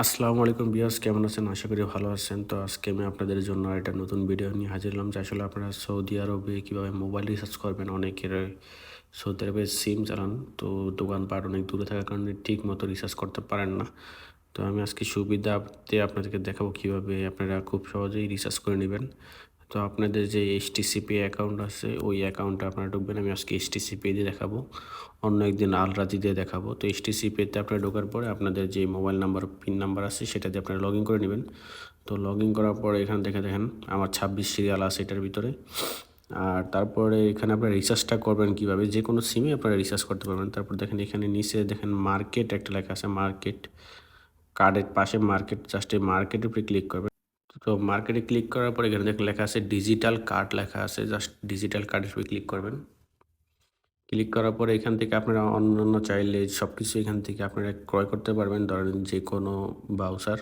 আসসালামু আলাইকুম বিয়াস কেমন আছেন? আশা করি ভালো আছেন। তো আজকে আমি আপনাদের জন্য একটা নতুন ভিডিও নিয়ে হাজির হলাম, যে আসলে আপনারা সৌদি আরবে কীভাবে মোবাইল রিচার্জ করবেন, অনেকের সৌদি আরবে সিম চালান, তো দোকানপাট অনেক দূরে থাকার কারণে ঠিক মতো রিচার্জ করতে পারেন না। তো আমি আজকে সুবিধাতে আপনাদেরকে দেখাবো কীভাবে আপনারা খুব সহজেই রিচার্জ করে নেবেন। তো আপনাদের যে এইচটিসিপি অ্যাকাউন্ট আছে, ওই অ্যাকাউন্টে আপনারা ঢুকবেন। আমি আজকে এইচটিসিপি দিয়ে দেখাবো। অন্য একদিন আলরাজি দিয়ে দেখাবো। তো এইচটিসিপিতে আপনারা ঢোকার পরে আপনাদের যে মোবাইল নাম্বার পিন নাম্বার আছে, সেটা দিয়ে আপনারা লগ করে নেবেন। তো লগ করার পরে এখানে দেখে দেখেন, আমার ছাব্বিশ সিরিয়াল আছে এটার ভিতরে। আর তারপরে এখানে আপনারা রিচার্জটা করবেন কীভাবে? যে কোনো সিমে আপনারা রিচার্জ করতে পারবেন। তারপর দেখেন এখানে নিচে দেখেন মার্কেট একটা লেখা আছে মার্কেট কার্ডের পাশে মার্কেট জাস্ট এই মার্কেটের উপরে ক্লিক করবেন। তো মার্কেটে ক্লিক করার পর এখানে দেখেন লেখা আছে ডিজিটাল কার্ড লেখা আছে জাস্ট ডিজিটাল কার্ডের উপরে ক্লিক করবেন। ক্লিক করার পরে এখান থেকে আপনারা অন্য অন্য চাইলে সব কিছু এখান থেকে আপনারা ক্রয় করতে পারবেন, ধরেন যে কোনো বাউসার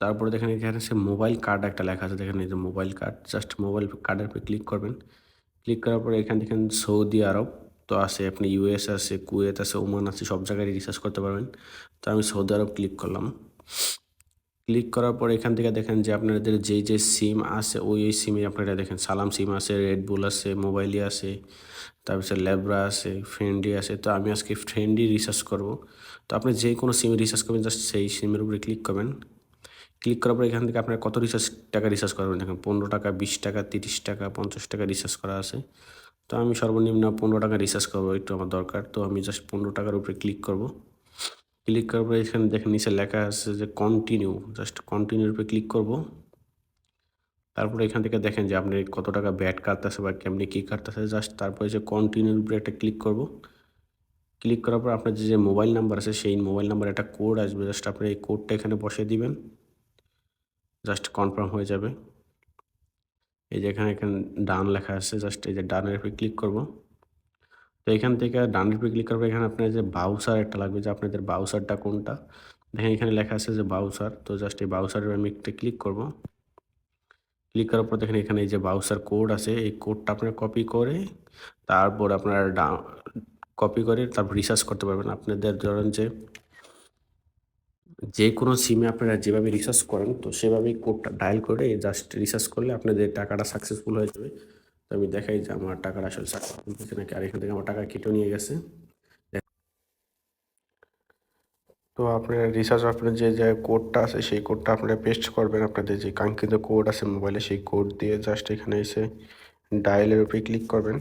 তারপরে দেখেন এখানে সে মোবাইল কার্ড একটা লেখা আছে, দেখেন এই যে মোবাইল কার্ড জাস্ট মোবাইল কার্ডের উপরে ক্লিক করবেন। ক্লিক করার পরে এখান থেকে সৌদি আরব, তো আছে, আপনি ইউএস আছে, কুয়েত আছে, ওমান আছে, সব জায়গায় রিচার্জ করতে পারবেন। তো আমি সৌদি আরব ক্লিক করলাম। ক্লিক করার পর এখান থেকে দেখেন যে আপনাদের যেই যে সিম আছে, ওই ওই সিমে আপনারা দেখেন। সালাম সিম আছে রেডবুল আছে মোবাইলি আছে, তারপরে ল্যাবরা আছে ফ্রেন্ডি আছে। তো আমি আজকে ফ্রেন্ডি রিসার্চ করব। তো আপনি যে কোনো সিমে রিসার্চ করবেন জাস্ট সেই সিমের উপরে ক্লিক করবেন। ক্লিক করার পর এখান থেকে আপনার কত রিচার্জ টাকা রিচার্জ করবেন? দেখেন, পনেরো টাকা, বিশ টাকা, তিরিশ টাকা, পঞ্চাশ টাকা রিচার্জ করা আছে। তো আমি সর্বনিম্ন পনেরো টাকা রিচার্জ করব, একটু আমার দরকার। তো আমি জাস্ট পনেরো টাকার উপরে ক্লিক করব। ক্লিক করার পরে এখানে দেখেন নিচে লেখা আছে যে কন্টিনিউ জাস্ট কন্টিনিউর উপরে ক্লিক করব। তারপরে এখান থেকে দেখেন যে আপনি কত টাকা ব্যাট কাটতেছে বা কেমনি কী কাটতেছে জাস্ট তারপরে যে কন্টিনিউর উপরে একটা ক্লিক করব। ক্লিক করার পর আপনার যে মোবাইল নাম্বার আছে, সেই মোবাইল নাম্বার একটা কোড আসবে জাস্ট আপনি এই কোডটা এখানে বসিয়ে দিবেন। জাস্ট কনফার্ম হয়ে যাবে। এই যে এখানে এখানে ডান লেখা আছে জাস্ট এই যে ডানের উপরে ক্লিক করব। তো এখান থেকে ডানের উপরে ক্লিক করব এখানে আপনার যে বাউসার একটা লাগবে, যে আপনাদের বাউসারটা কোনটা? দেখেন এখানে লেখা আছে যে বাউসার তো জাস্ট এই বাউসারের আমি একটা ক্লিক করব। ক্লিক করার পর দেখেন এখানে এই যে বাউসার কোড আছে, এই কোডটা আপনার কপি করে তারপর আপনার কপি করে তারপর রিসার্চ করতে পারবেন। আপনাদের ধরেন যে যে কোনো সিমে আপনারা যেভাবে রিসার্চ করেন, তো সেভাবেই কোডটা ডায়াল করে জাস্ট রিসার্চ করলে আপনাদের টাকাটা সাকসেসফুল হয়ে যাবে। তো আমি দেখাই যে আমার টাকাটা আসলে সাকসেসফুল হয়েছে নাকি, আর এখান থেকে আমার টাকা কেটে নিয়ে গেছে। তো আপনার রিসার্চ আপনার যে যে কোডটা আছে, সেই কোডটা আপনারা পেস্ট করবেন। আপনাদের যে কাঙ্ক্ষিত কোড আছে মোবাইলে সেই কোড দিয়ে জাস্ট এখানে এসে ডায়ালের উপরে ক্লিক করবেন।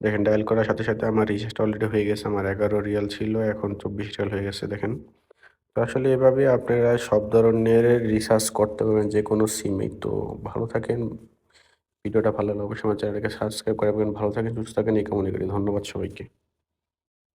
দেখেন ডায়াল করার সাথে সাথে আমার রিচার্জটা অলরেডি হয়ে গেছে। আমার এগারো রিয়াল ছিল, এখন চব্বিশ রিয়াল হয়ে গেছে, দেখেন। তো আসলে এভাবে আপনারা সব ধরনের রিসার্চ করতে পারবেন, যে কোনো সিমে তো ভালো থাকেন। ভিডিওটা ভালো লাগলে অবশ্যই আমার চ্যানেলকে সাবস্ক্রাইব করে ভালো থাকেন, সুস্থ থাকেন, এই কামনা করি। ধন্যবাদ সবাইকে।